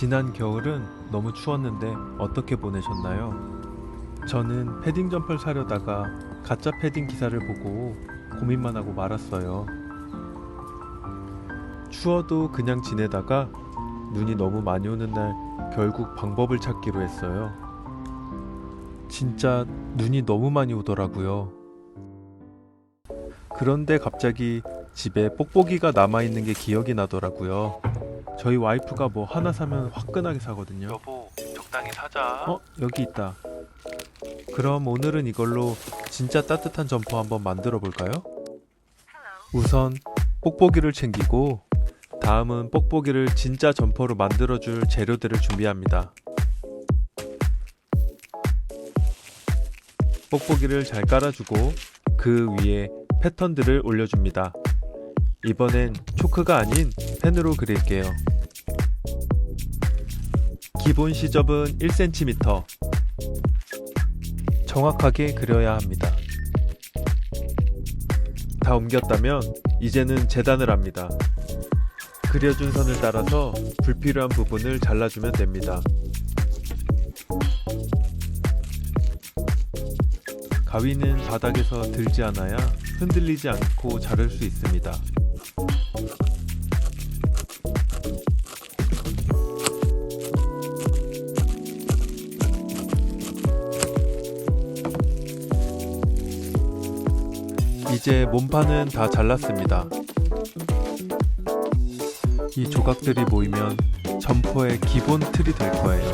지난 겨울은 너무 추웠는데 어떻게 보내셨나요? 저는 패딩 점퍼를 사려다가 가짜 패딩 기사를 보고 고민만 하고 말았어요. 추워도 그냥 지내다가 눈이 너무 많이 오는 날 결국 방법을 찾기로 했어요. 진짜 눈이 너무 많이 오더라고요. 그런데 갑자기 집에 뽁뽁이가 남아있는 게 기억이 나더라고요. 저희 와이프가 뭐 하나 사면 화끈하게 사거든요. 여보 적당히 사자 어, 여기 있다. 그럼 오늘은 이걸로 진짜 따뜻한 점퍼 한번 만들어 볼까요? 우선 뽁뽁이를 챙기고 다음은 뽁뽁이를 진짜 점퍼로 만들어 줄 재료들을 준비합니다. 뽁뽁이를 잘 깔아주고 그 위에 패턴들을 올려줍니다. 이번엔 초크가 아닌 펜으로 그릴게요. 기본 시접은 1cm. 정확하게 그려야 합니다. 다 옮겼다면 이제는 재단을 합니다. 그려준 선을 따라서 불필요한 부분을 잘라주면 됩니다. 가위는 바닥에서 들지 않아야 흔들리지 않고 자를 수 있습니다. 이제 몸판은 다 잘랐습니다. 이 조각들이 모이면 점퍼의 기본 틀이 될 거예요.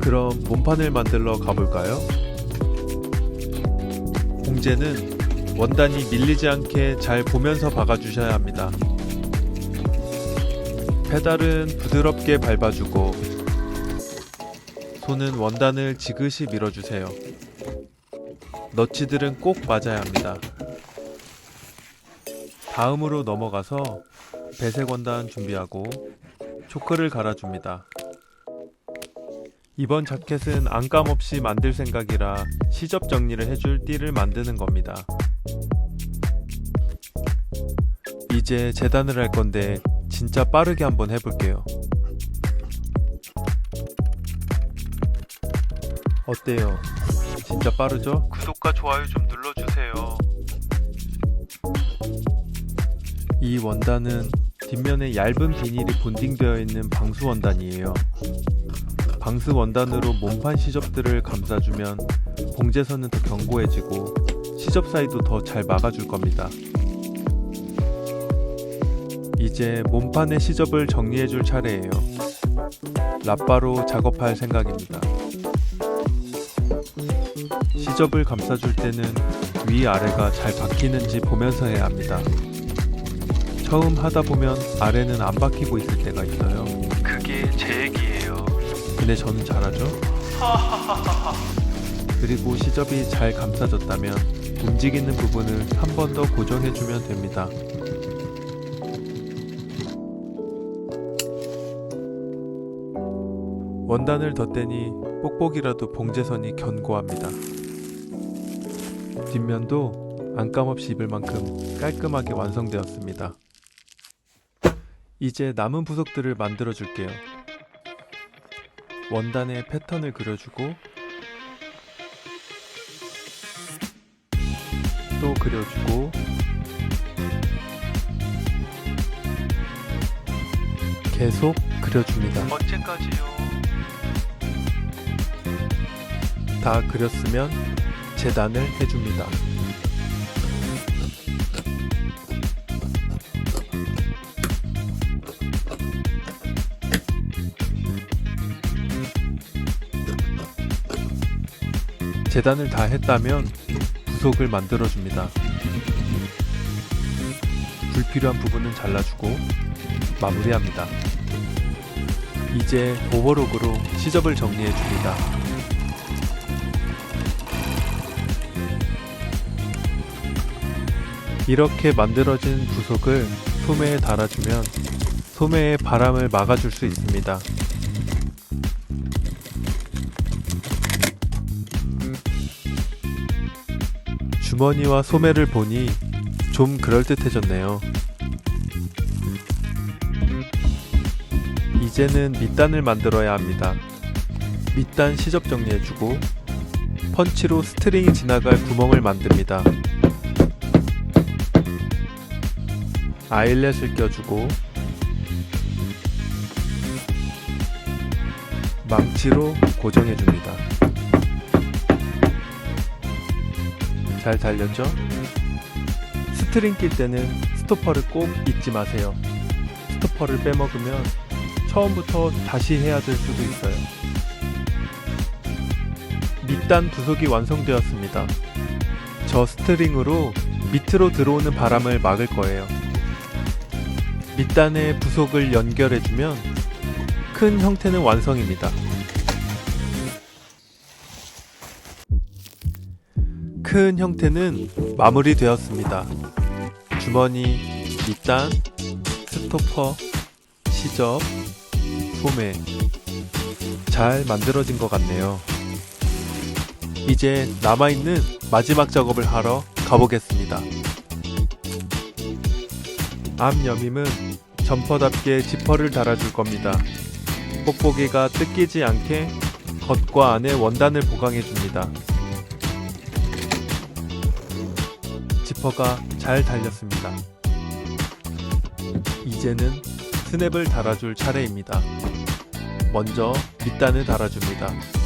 그럼 몸판을 만들러 가볼까요? 봉제는 원단이 밀리지 않게 잘 보면서 박아주셔야 합니다. 페달은 부드럽게 밟아주고 손은 원단을 지그시 밀어주세요. 너치들은 꼭 맞아야 합니다. 다음으로 넘어가서 배색 원단 준비하고 초크를 갈아줍니다. 이번 자켓은 안감 없이 만들 생각이라 시접 정리를 해줄 띠를 만드는 겁니다. 이제 재단을 할 건데 진짜 빠르게 한번 해볼게요. 어때요? 진짜 빠르죠? 구독과 좋아요 좀 눌러주세요 이 원단은 뒷면에 얇은 비닐이 본딩되어 있는 방수 원단이에요. 방수 원단으로 몸판 시접들을 감싸주면 봉제선은 더 견고해지고 시접 사이도 더 잘 막아줄 겁니다. 이제 몸판의 시접을 정리해줄 차례예요. 라빠로 작업할 생각입니다. 시접을 감싸줄 때는 위아래가 잘 박히는지 보면서 해야 합니다. 처음 하다 보면 아래는 안 박히고 있을 때가 있어요. 그게 제 얘기예요 근데 저는 잘하죠? 그리고 시접이 잘 감싸졌다면 움직이는 부분을 한 번 더 고정해주면 됩니다. 원단을 덧대니 뽁뽁이라도 봉제선이 견고합니다. 뒷면도 안감 없이 입을 만큼 깔끔하게 완성되었습니다. 이제 남은 부속들을 만들어 줄게요. 원단에 패턴을 그려주고 또 그려주고 계속 그려줍니다. 언제까지요 다 그렸으면 재단을 해줍니다. 재단을 다 했다면 부속을 만들어줍니다. 불필요한 부분은 잘라주고 마무리합니다. 이제 오버록으로 시접을 정리해줍니다. 이렇게 만들어진 부속을 소매에 달아주면 소매의 바람을 막아줄 수 있습니다. 주머니와 소매를 보니 좀 그럴듯해졌네요. 이제는 밑단을 만들어야 합니다. 밑단 시접 정리해주고 펀치로 스트링이 지나갈 구멍을 만듭니다. 아일렛을 껴주고 망치로 고정해줍니다. 잘 달렸죠? 스트링 낄 때는 스토퍼를 꼭 잊지 마세요. 스토퍼를 빼먹으면 처음부터 다시 해야 될 수도 있어요. 밑단 부속이 완성되었습니다. 저 스트링으로 밑으로 들어오는 바람을 막을 거예요. 밑단에 부속을 연결해주면 큰 형태는 완성입니다. 큰 형태는 마무리되었습니다. 주머니, 밑단, 스토퍼, 시접, 소매 잘 만들어진 것 같네요. 이제 남아있는 마지막 작업을 하러 가보겠습니다. 앞 여밈은 점퍼답게 지퍼를 달아줄 겁니다. 뽁뽁이가 뜯기지 않게 겉과 안에 원단을 보강해 줍니다. 지퍼가 잘 달렸습니다. 이제는 스냅을 달아줄 차례입니다. 먼저 밑단을 달아줍니다.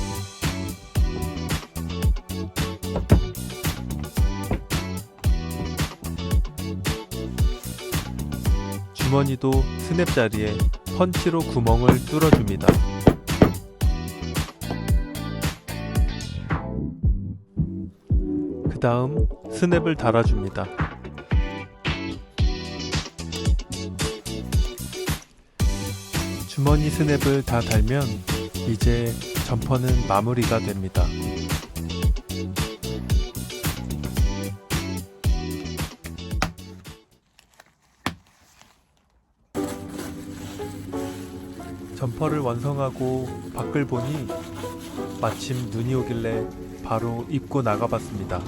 주머니도 스냅 자리에 펀치로 구멍을 뚫어줍니다. 그 다음 스냅을 달아줍니다. 주머니 스냅을 다 달면 이제 점퍼는 마무리가 됩니다. 점퍼를 완성하고 밖을 보니 마침 눈이 오길래 바로 입고 나가봤습니다.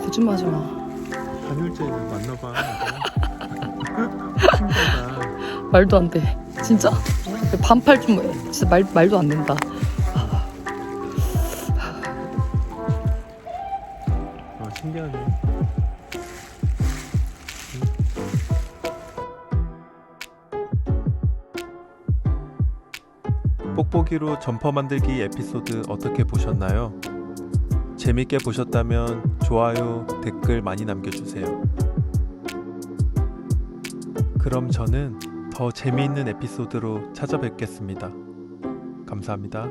거짓말하지 마. 맞나봐. 신기하다. 말도 안 돼. 진짜? 반팔 좀 해. 진짜 말, 말도 안 된다. 어, 신기하네. 뽁뽁이로 점퍼 만들기 에피소드 어떻게 보셨나요? 재밌게 보셨다면 좋아요, 댓글 많이 남겨주세요. 그럼 저는 더 재미있는 에피소드로 찾아뵙겠습니다. 감사합니다.